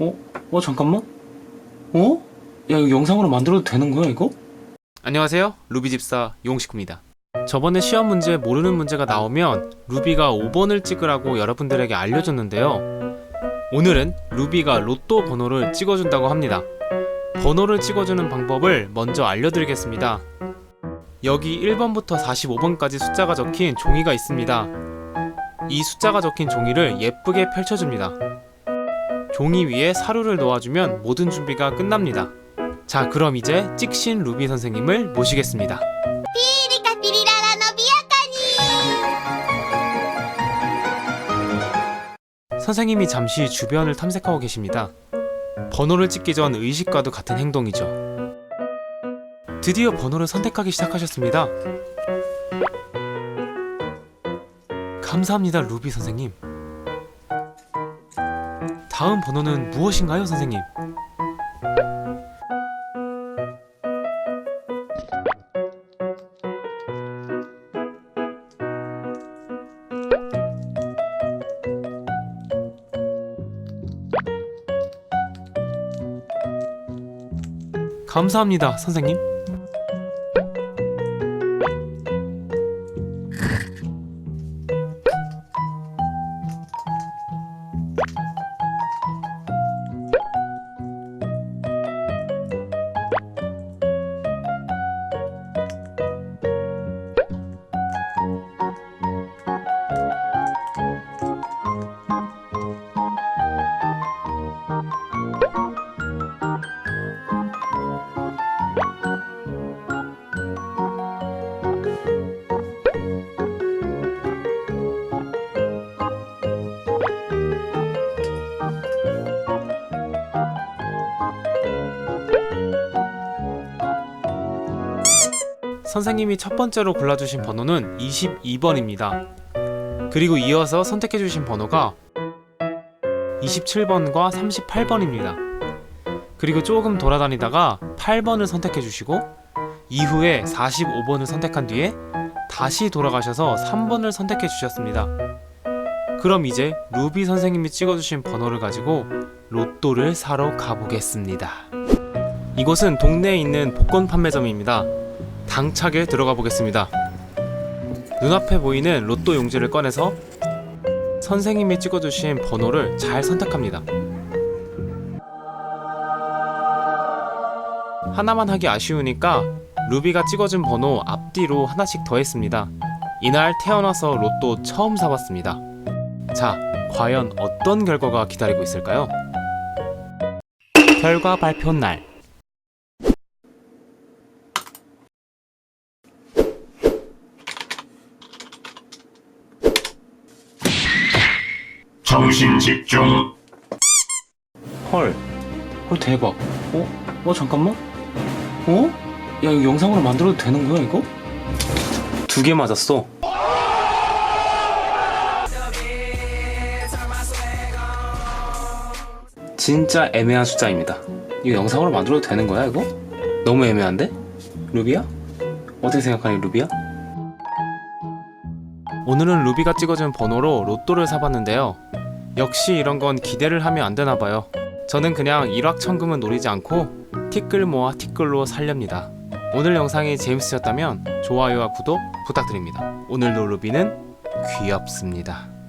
어? 어 잠깐만? 어? 야 이거 영상으로 만들어도 되는 거야 이거? 안녕하세요. 루비 집사 용식구입니다. 저번에 시험 문제 모르는 문제가 나오면 루비가 5번을 찍으라고 여러분들에게 알려줬는데요. 오늘은 루비가 로또 번호를 찍어준다고 합니다. 번호를 찍어주는 방법을 먼저 알려드리겠습니다. 여기 1번부터 45번까지 숫자가 적힌 종이가 있습니다. 이 숫자가 적힌 종이를 예쁘게 펼쳐줍니다. 종이 위에 사료를 놓아주면 모든 준비가 끝납니다. 자, 그럼 이제 찍신 루비 선생님을 모시겠습니다. 피리카 피리라라 노비아카니. 선생님이 잠시 주변을 탐색하고 계십니다. 번호를 찍기 전 의식과도 같은 행동이죠. 드디어 번호를 선택하기 시작하셨습니다. 감사합니다, 루비 선생님. 다음 번호는 무엇인가요, 선생님? 감사합니다, 선생님. 선생님이 첫 번째로 골라주신 번호는 22번입니다. 그리고 이어서 선택해주신 번호가 27번과 38번입니다. 그리고 조금 돌아다니다가 8번을 선택해주시고 이후에 45번을 선택한 뒤에 다시 돌아가셔서 3번을 선택해 주셨습니다. 그럼 이제 루비 선생님이 찍어주신 번호를 가지고 로또를 사러 가보겠습니다. 이곳은 동네에 있는 복권 판매점입니다. 당차게 들어가 보겠습니다. 눈앞에 보이는 로또 용지를 꺼내서 선생님이 찍어주신 번호를 잘 선택합니다. 하나만 하기 아쉬우니까 루비가 찍어준 번호 앞뒤로 하나씩 더했습니다. 이날 태어나서 로또 처음 사봤습니다. 자, 과연 어떤 결과가 기다리고 있을까요? 결과 발표 날. 정신 집중. 헐. 헐 대박. 어? 어 잠깐만? 어? 야 이거 영상으로 만들어도 되는 거야 이거? 두 개 맞았어. 진짜 애매한 숫자입니다. 이거 영상으로 만들어도 되는 거야 이거? 너무 애매한데? 루비야? 어떻게 생각하니 루비야? 오늘은 루비가 찍어준 번호로 로또를 사봤는데요. 역시 이런 건 기대를 하면 안 되나 봐요. 저는 그냥 일확천금은 노리지 않고 티끌 모아 티끌로 살렵니다. 오늘 영상이 재밌으셨다면 좋아요와 구독 부탁드립니다. 오늘도 루비는 귀엽습니다.